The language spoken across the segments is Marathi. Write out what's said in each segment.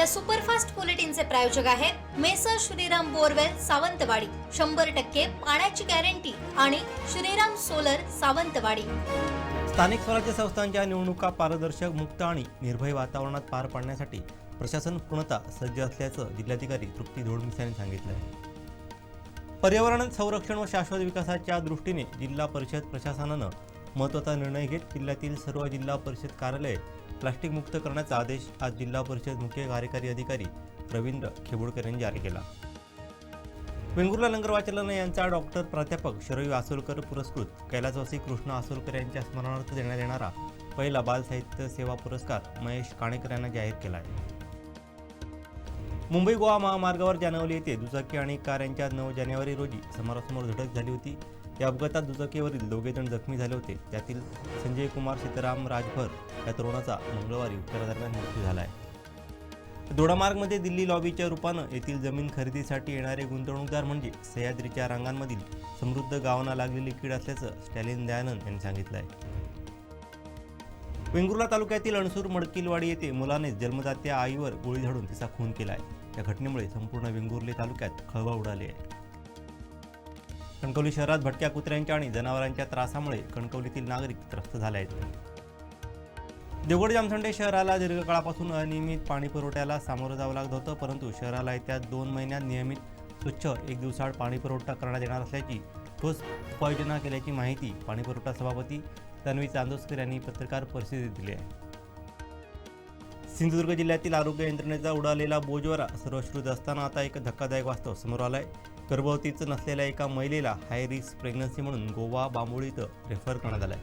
या सुपरफास्ट बुलेटिनचे प्रायोजक आहेत मेसर श्रीराम बोरवेल सावंतवाडी. शंभर टक्के पाण्याची गॅरंटी आणि श्रीराम सोलर सावंतवाडी. स्थानिक स्वराज्य संस्थांच्या निवडणुका पारदर्शक मुक्त आणि निर्भय वातावरणात पार पाडण्यासाठी प्रशासन पूर्णतः सज्ज असल्याचं जिल्हाधिकारी तृप्ती धोडमिस यांनी सांगितलं आहे. पर्यावरण संरक्षण व शाश्वत विकासाच्या दृष्टीने जिल्हा परिषद प्रशासनानं महत्त्वाचा निर्णय घेत जिल्ह्यातील सर्व जिल्हा परिषद कार्यालय प्लास्टिक मुक्त करण्याचा आदेश आज जिल्हा परिषद मुख्य कार्यकारी अधिकारी रवींद्र खेबुडकर यांनी जारी केला. वेंगुर्ला लंगर वाचनालय यांचा डॉक्टर प्राध्यापक शरयू आसोलकर पुरस्कृत. कैलासवासी कृष्ण आसोलकर यांच्या स्मरणार्थ देण्यात येणारा पहिला बाल साहित्य सेवा पुरस्कार महेश काणेकर यांना जाहीर केला आहे मुंबई गोवा महामार्गावर जानेवाली येथे दुचाकी आणि कार यांच्या नऊ जानेवारी रोजी समोरासमोर धडक झाली होती. या अपघातात दुचाकीवरील दोघे जण जखमी झाले होते. त्यातील संजय कुमार सीताराम राजभर या तरुणाचा मंगळवारी उपचारादरम्यान मृत्यू झाला आहे. दोडामार्गमध्ये दिल्ली लॉबीच्या रूपानं येथील जमीन खरेदीसाठी येणारे गुंतवणूकदार म्हणजे सह्याद्रीच्या रांगांमधील समृद्ध गावांना लागलेली कीड असल्याचं स्टॅलिन दयानंद यांनी सांगितलं आहे. वेंगुर्ला तालुक्यातील अणसूर मडकिलवाडी येथे मुलाने जन्मदात्या आईवर गोळी झाडून तिचा खून केला आहे. या घटनेमुळे संपूर्ण वेंगुर्ले तालुक्यात खळबळ उडाली आहे. कणकवली शहरात भटक्या कुत्र्यांच्या आणि जनावरांच्या त्रासामुळे कणकवलीतील नागरिक त्रस्त झाले आहेत. देवगड जामसंडे शहराला दीर्घकाळापासून अनियमित पाणी पुरवठ्याला सामोरं जावं लागत होतं परंतु शहराला येत्या दोन महिन्यात नियमित स्वच्छ एक दिवसाआड पाणी पुरवठा करण्यात येणार असल्याची ठोस उपाययोजना केल्याची माहिती पाणीपुरवठा सभापती तन्वी चांदोसकर यांनी पत्रकार परिषदेत दिली आहे. सिंधुदुर्ग जिल्ह्यातील आरोग्य यंत्रणेचा उडालेला बोजवारा सर्वश्रुत असताना आता एक धक्कादायक वास्तव समोर आलाय. गर्भवतीच नसलेल्या एका महिलेला हाय रिस्क प्रेग्नन्सी म्हणून गोवा बांबोळी इथं रेफर करण्यात आलंय.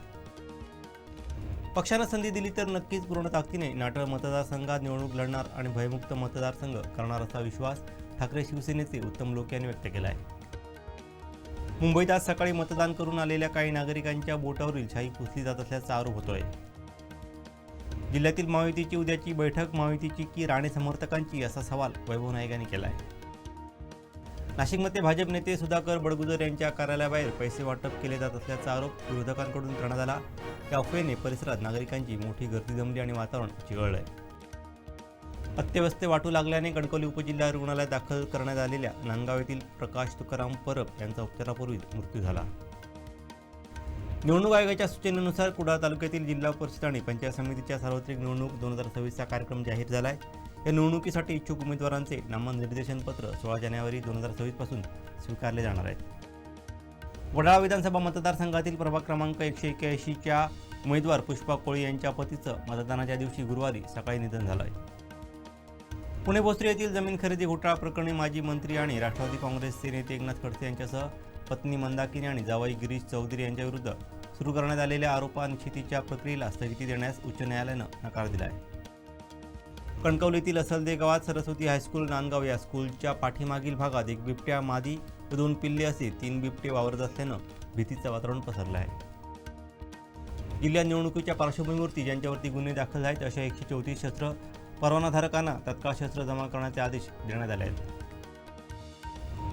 पक्षानं संधी दिली तर नक्कीच पूर्ण ताकदीने नाटळ मतदारसंघात निवडणूक लढणार आणि भयमुक्त मतदारसंघ करणार असा विश्वास ठाकरे शिवसेनेचे उत्तम लोक यांनी व्यक्त केला आहे मुंबईत आज सकाळी मतदान करून आलेल्या काही नागरिकांच्या बोटावरील शाही पुसली जात असल्याचा आरोप होतोय. जिल्ह्यातील महायुतीची उद्याची बैठक महायुतीची की राणे समर्थकांची असा सवाल वैभव नाईक यांनी केला आहे नाशिकमध्ये भाजप नेते सुधाकर बडगुजर यांच्या कार्यालयाबाहेर पैसे वाटप केले जात असल्याचा आरोप विरोधकांकडून करण्यात आला. या अफवेने परिसरात नागरिकांची मोठी गर्दी जमली आणि वातावरण चिघळलंय. अत्यवस्थे वाटू लागल्याने कणकवली उपजिल्हा रुग्णालयात दाखल करण्यात आलेल्या नांदगाव येथील प्रकाश तुकाराम परब यांचा उपचारापूर्वी मृत्यू झाला. निवडणूक आयोगाच्या सूचनेनुसार कुडाळ तालुक्यातील जिल्हा परिषद आणि पंचायत समितीच्या सार्वत्रिक निवडणूक दोन हजार सव्वीसचा कार्यक्रम जाहीर झाला आहे या निवडणुकीसाठी इच्छुक उमेदवारांचे नामनिर्देशन पत्र सोळा जानेवारी दोन हजार सव्वीसपासून स्वीकारले जाणार आहेत. वडाळा विधानसभा मतदारसंघातील प्रभाग क्रमांक एकशे एक्याऐंशीच्या उमेदवार पुष्पा कोळी यांच्या पतीचं मतदानाच्या दिवशी गुरुवारी सकाळी निधन झालं आहे पुणे भोसरी येथील जमीन खरेदी घोटाळा प्रकरणी माजी मंत्री आणि राष्ट्रवादी काँग्रेसचे नेते एकनाथ खडसे यांच्यासह पत्नी मंदाकिनी आणि जावई गिरीश चौधरी यांच्याविरुद्ध सुरू करण्यात आलेल्या आरोपांशितीच्या प्रक्रियेला स्थगिती देण्यास उच्च न्यायालयानं नकार दिला आहे कणकवलीतील असलदे गावात सरस्वती हायस्कूल नांदगाव या स्कूलच्या पाठीमागील भागात एक बिबट्या मादी व दोन पिल्ले असे तीन बिबटे वावरत असल्यानं भीतीचं वातावरण पसरलं आहे. जिल्हा निवडणुकीच्या पार्श्वभूमीवरती ज्यांच्यावरती गुन्हे दाखल आहेत अशा एकशे चौतीस शस्त्र परवानाधारकांना तत्काळ शस्त्र जमा करण्याचे आदेश देण्यात आले आहेत.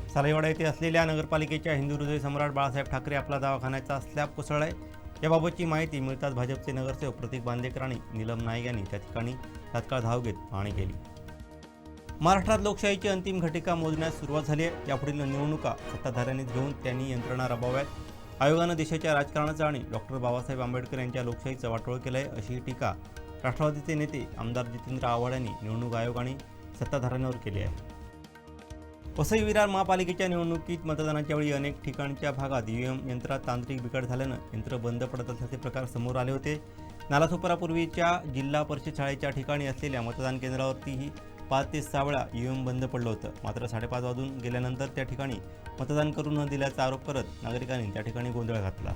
सालेवाडा येथे असलेल्या नगरपालिकेच्या हिंदू हृदय सम्राट बाळासाहेब ठाकरे आपला दवाखान्याचा स्लॅब आहे याबाबतची माहिती मिळताच भाजपचे नगरसेवक प्रतीक बांदेकर आणि नीलम नाईक यांनी त्या ठिकाणी तात्काळ धाव घेत पाहणी केली. महाराष्ट्रात लोकशाहीची अंतिम घटिका मोजण्यास सुरुवात झाली आहे. यापुढील निवडणुका सत्ताधाऱ्यांनीच घेऊन त्यांनी यंत्रणा राबवाव्यात. आयोगानं देशाच्या राजकारणाचं आणि डॉक्टर बाबासाहेब आंबेडकर यांच्या लोकशाहीचं वाटोळ केलं आहे अशी टीका राष्ट्रवादीचे नेते आमदार जितेंद्र आव्हाड यांनी निवडणूक आयोग आणि सत्ताधाऱ्यांवर केली आहे. वसई विरार महापालिकेच्या निवडणुकीत मतदानाच्या वेळी अनेक ठिकाणच्या भागात ईव्हीएम यंत्रात तांत्रिक बिघाड झाल्यानं यंत्र बंद पडत असल्याचे प्रकार समोर आले होते. नालासोपारापूर्वीच्या जिल्हा परिषद शाळेच्या ठिकाणी असलेल्या मतदान केंद्रावरतीही पाच ते सहा वेळा ईव्हीएम बंद पडलं होतं. मात्र साडेपाच वाजून गेल्यानंतर त्या ठिकाणी मतदान करू न दिल्याचा आरोप करत नागरिकांनी त्या ठिकाणी गोंधळ घातला.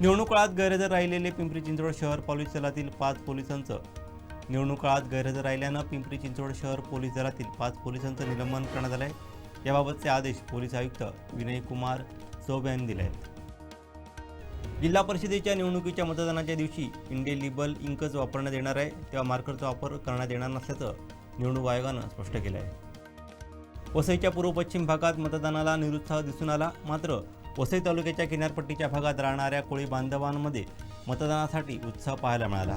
निवडणूक काळात गैरहजर राहिलेले पिंपरी चिंचवड शहर पोलीस दलातील पाच पोलिसांचं निवडणूक काळात गैरहजर राहिल्यानं पिंपरी चिंचवड शहर पोलीस दलातील पाच पोलिसांचं निलंबन करण्यात आलं आहे याबाबतचे आदेश पोलीस आयुक्त विनय कुमार चौबे यांनी दिले आहेत जिल्हा परिषदेच्या निवडणुकीच्या मतदानाच्या दिवशी इंडेलिबल इंकच वापरण्यात येणार आहे. तेव्हा मार्करचा वापर करण्यात येणार नसल्याचं निवडणूक आयोगानं स्पष्ट केलं आहे वसईच्या पूर्व पश्चिम भागात मतदानाला निरुत्साह दिसून आला. मात्र वसई तालुक्याच्या किनारपट्टीच्या भागात राहणाऱ्या कोळी बांधवांमध्ये मतदानासाठी उत्साह पाहायला मिळाला.